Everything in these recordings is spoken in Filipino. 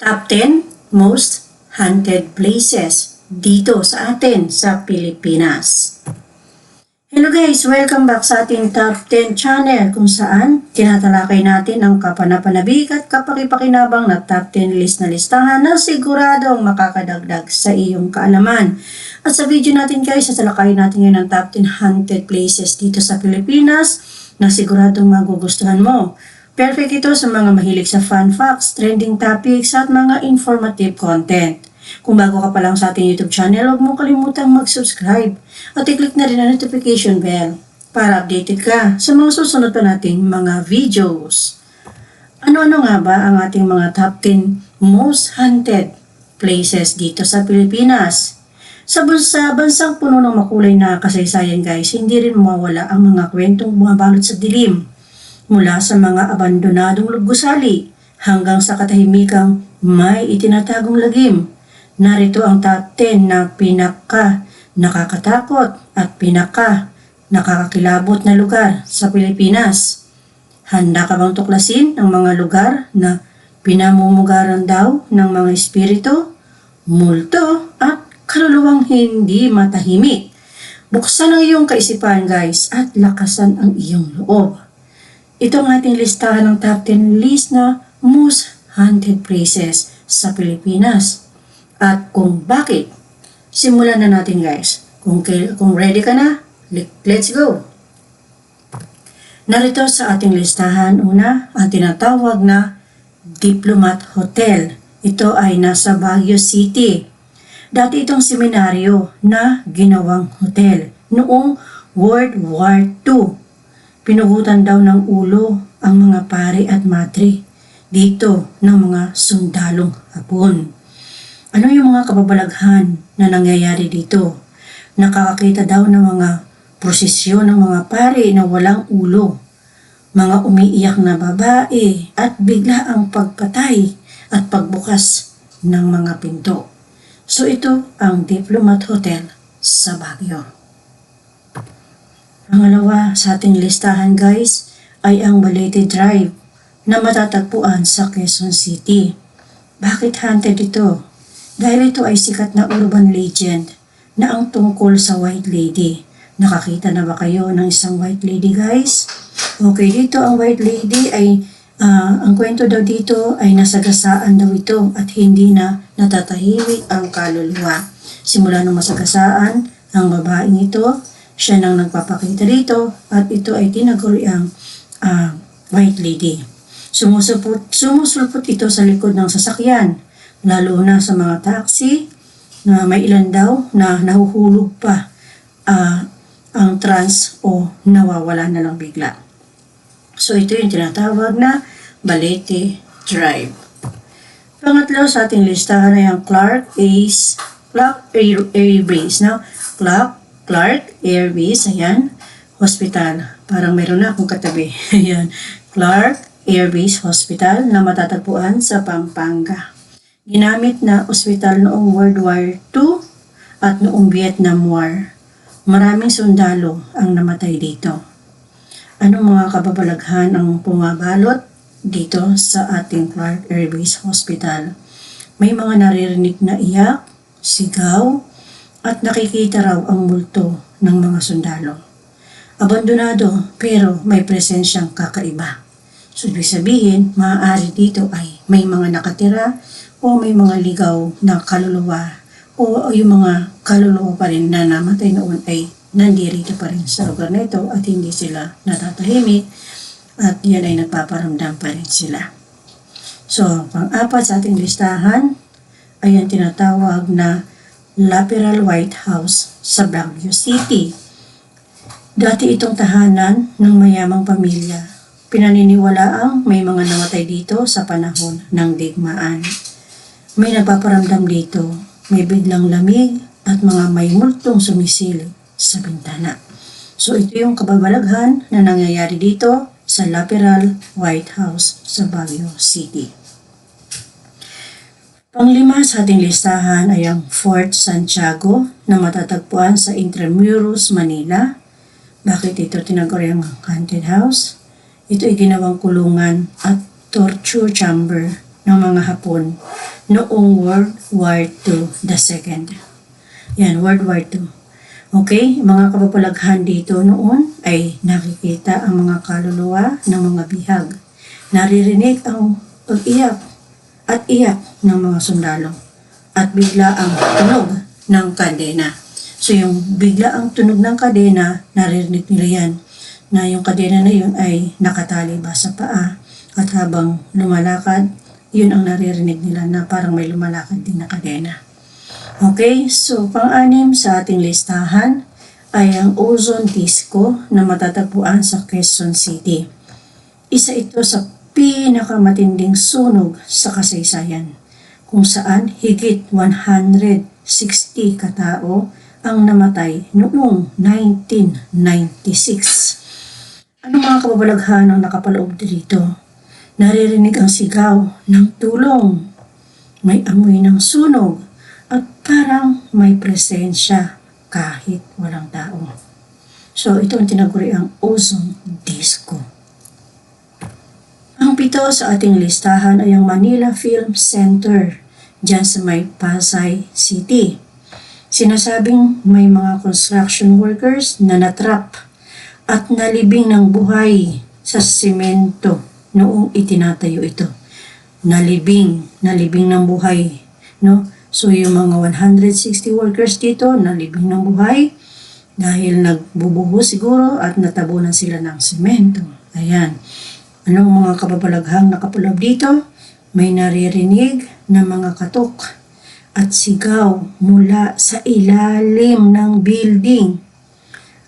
Top 10 Most Haunted Places dito sa atin sa Pilipinas. Hello guys! Welcome back sa ating Top 10 channel kung saan tinatalakay natin ang kapanapanabik at kapakipakinabang na Top 10 list na listahan na siguradong makakadagdag sa iyong kaalaman. At sa video natin guys, sasalakayin natin ngayon ang Top 10 Haunted Places dito sa Pilipinas na siguradong magugustuhan mo. Perfect ito sa mga mahilig sa fun facts, trending topics at mga informative content. Kung bago ka pa lang sa ating YouTube channel, huwag mo kalimutang mag-subscribe at i-click na rin ang notification bell para updated ka sa mga susunod pa nating mga videos. Ano-ano nga ba ang ating mga top 10 most haunted places dito sa Pilipinas? Sa bansa, bansang puno ng makulay na kasaysayan guys, hindi rin mawawala ang mga kwentong bumabalot sa dilim. Mula sa mga abandonadong lubgusali hanggang sa katahimikang may itinatagong lagim. Narito ang top 10 na pinaka nakakatakot at pinaka nakakakilabot na lugar sa Pilipinas. Handa ka bang tuklasin ang mga lugar na pinamumugaran daw ng mga espiritu, multo at kaluluwang hindi matahimik? Buksan ang iyong kaisipan guys at lakasan ang iyong loob. Ito ang ating listahan ng top 10 list na most haunted places sa Pilipinas. At kung bakit, simulan na natin guys. Kung, kung ready ka na, le- let's go! Narito sa ating listahan, una, ang tinatawag na Diplomat Hotel. Ito ay nasa Baguio City. Dati itong seminaryo na ginawang hotel noong World War II. Pinugutan daw ng ulo ang mga pare at matri dito ng mga sundalong hapon. Ano yung mga kababalaghan na nangyayari dito? Nakakakita daw ng mga prosesyon ng mga pare na walang ulo, mga umiiyak na babae at bigla ang pagpatay at pagbukas ng mga pinto. So ito ang Diplomat Hotel sa Baguio. Pangalawa sa ating listahan guys ay ang Balete Drive na matatagpuan sa Quezon City. Bakit haunted ito? Dahil ito ay sikat na urban legend na ang tungkol sa White Lady. Nakakita na ba kayo ng isang White Lady guys? Okay, dito ang White Lady ay ah, ang kwento daw dito ay nasagasaan daw ito at hindi na natatahimik ang kaluluwa. Simula nung masagasaan ang babaeng ito, siya nang nagpapakita dito at ito ay tinaguri ang ah, White Lady. Sumusupot, sumusulpot ito sa likod ng sasakyan, lalo na sa mga taxi na may ilan daw na nahuhulog pa ah, ang trans o nawawala na lang bigla. So ito yung tinatawag na Balete Drive. Pangatlo sa ating listahan ay ang Clark Ace Clark Air, Air Base. No? Clark, Clark Air Base, ayan, hospital. Parang meron na akong katabi. ayan, Clark Air Base Hospital na matatagpuan sa Pampanga. Ginamit na ospital noong World War II at noong Vietnam War. Maraming sundalo ang namatay dito. Anong mga kababalaghan ang pumabalot dito sa ating Clark Air Base Hospital? May mga naririnig na iyak, sigaw, at nakikita raw ang multo ng mga sundalo. Abandonado pero may presensyang kakaiba. So, ibig sabihin, maaari dito ay may mga nakatira o may mga ligaw na kaluluwa o yung mga kaluluwa pa rin na namatay noon ay nandirito pa rin sa lugar na ito at hindi sila natatahimik at yan ay nagpaparamdam pa rin sila. So, pang-apat sa ating listahan ay ang tinatawag na Laperal White House sa Baguio City. Dati itong tahanan ng mayamang pamilya. Pinaniniwalaang may mga namatay dito sa panahon ng digmaan. May nagpaparamdam dito, may biglang lamig at mga may multong sumisilip sa bintana. So ito yung kababalaghan na nangyayari dito sa Laperal White House sa Baguio City. Panglima sa ating listahan ay ang Fort Santiago na matatagpuan sa Intramuros, Manila. Bakit ito tinaguri ang haunted house? Ito ay ginawang kulungan at torture chamber ng mga Hapon noong World War II the Second. Yan, World War II. Okay, mga kapapalaghan dito noon ay nakikita ang mga kaluluwa ng mga bihag. Naririnig ang pag-iyak at iyak ng mga sundalo. At bigla ang tunog ng kadena. So yung bigla ang tunog ng kadena, naririnig nila yan na yung kadena na yun ay nakatali ba sa paa at habang lumalakad, yun ang naririnig nila na parang may lumalakad din na kadena. Okay, so pang-anim sa ating listahan ay ang ozone disco na matatagpuan sa Quezon City. Isa ito sa pinakamatinding sunog sa kasaysayan kung saan higit 160 katao ang namatay noong 1996. Ano mga kababalaghan ang nakapaloob dito? Naririnig ang sigaw ng tulong. May amoy ng sunog at parang may presensya kahit walang tao. So ito ang tinaguri ang ozone disco. Pito sa ating listahan ay ang Manila Film Center dyan sa may Pasay City. Sinasabing may mga construction workers na natrap at nalibing ng buhay sa simento noong itinatayo ito. Nalibing, nalibing ng buhay, no? So yung mga 160 workers dito nalibing ng buhay dahil nagbubuho siguro at natabunan sila ng simento. Ayan. Anong mga kababalaghang nakapulab dito? May naririnig na mga katok at sigaw mula sa ilalim ng building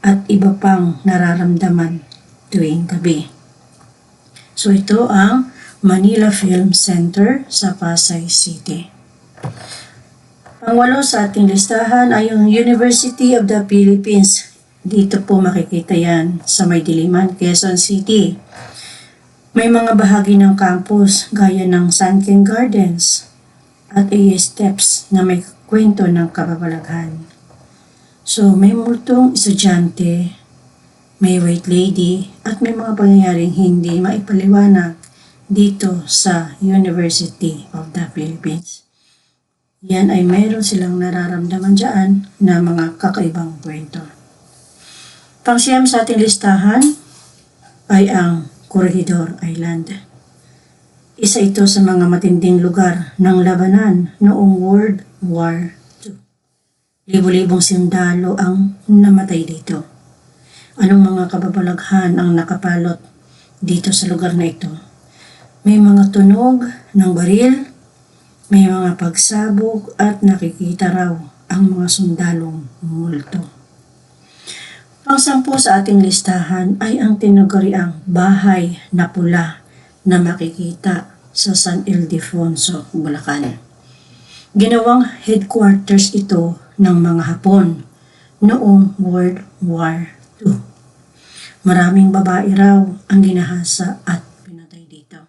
at iba pang nararamdaman tuwing gabi. So ito ang Manila Film Center sa Pasay City. Pangwalo sa ating listahan ay yung University of the Philippines. Dito po makikita yan sa May Diliman, Quezon City. May mga bahagi ng campus gaya ng Sunken Gardens at AS Steps na may kwento ng kababalaghan. So may multong estudyante, may white lady at may mga pangyayaring hindi maipaliwanag dito sa University of the Philippines. Yan ay mayroon silang nararamdaman dyan na mga kakaibang kwento. Pangsiyam sa ating listahan ay ang Corregidor Island. Isa ito sa mga matinding lugar ng labanan noong World War II. Libo-libong sundalo ang namatay dito. Anong mga kababalaghan ang nakapalot dito sa lugar na ito? May mga tunog ng baril, may mga pagsabog at nakikita raw ang mga sundalong multo. Pangsampu sa ating listahan ay ang tinaguriang bahay na pula na makikita sa San Ildefonso, Bulacan. Ginawang headquarters ito ng mga Hapon noong World War II. Maraming babae raw ang ginahasa at pinatay dito.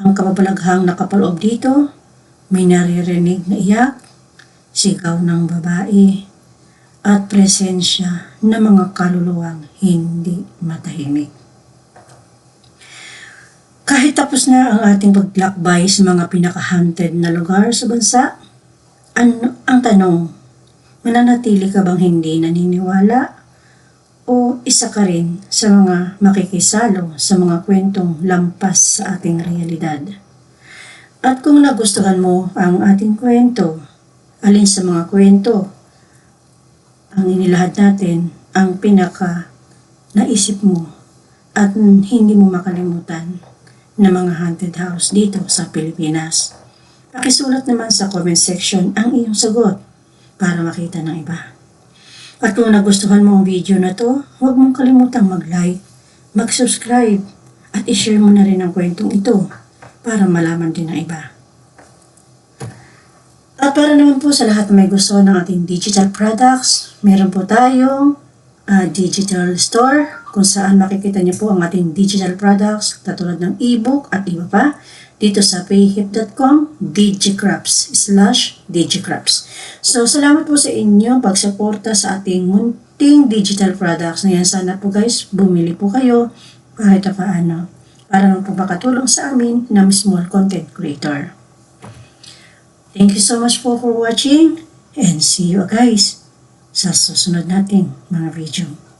Ang kababalaghang nakapaloob dito may naririnig na iyak, sigaw ng babae, at presensya ng mga kaluluwang hindi matahimik. Kahit tapos na ang ating paglakbay sa mga pinaka-haunted na lugar sa bansa, ano ang tanong, mananatili ka bang hindi naniniwala o isa ka rin sa mga makikisalo sa mga kwentong lampas sa ating realidad? At kung nagustuhan mo ang ating kwento, alin sa mga kwento ang inilahad natin ang pinaka naisip mo at hindi mo makalimutan na mga haunted house dito sa Pilipinas. Pakisulat naman sa comment section ang iyong sagot para makita ng iba. At kung nagustuhan mo ang video na to, huwag mong kalimutang mag-like, mag-subscribe, at i-share mo na rin ang kwentong ito para malaman din ng iba. Para naman po sa lahat na may gusto ng ating digital products, meron po tayong uh, digital store kung saan makikita niyo po ang ating digital products katulad ng ebook at iba pa dito sa payhip.com digicraps slash digicraps. So, salamat po sa inyong pagsuporta sa ating munting digital products na yan. Sana po guys, bumili po kayo kahit paano para naman po makatulong sa amin na small content creator. Thank you so much po for watching and see you guys sa susunod nating mga video.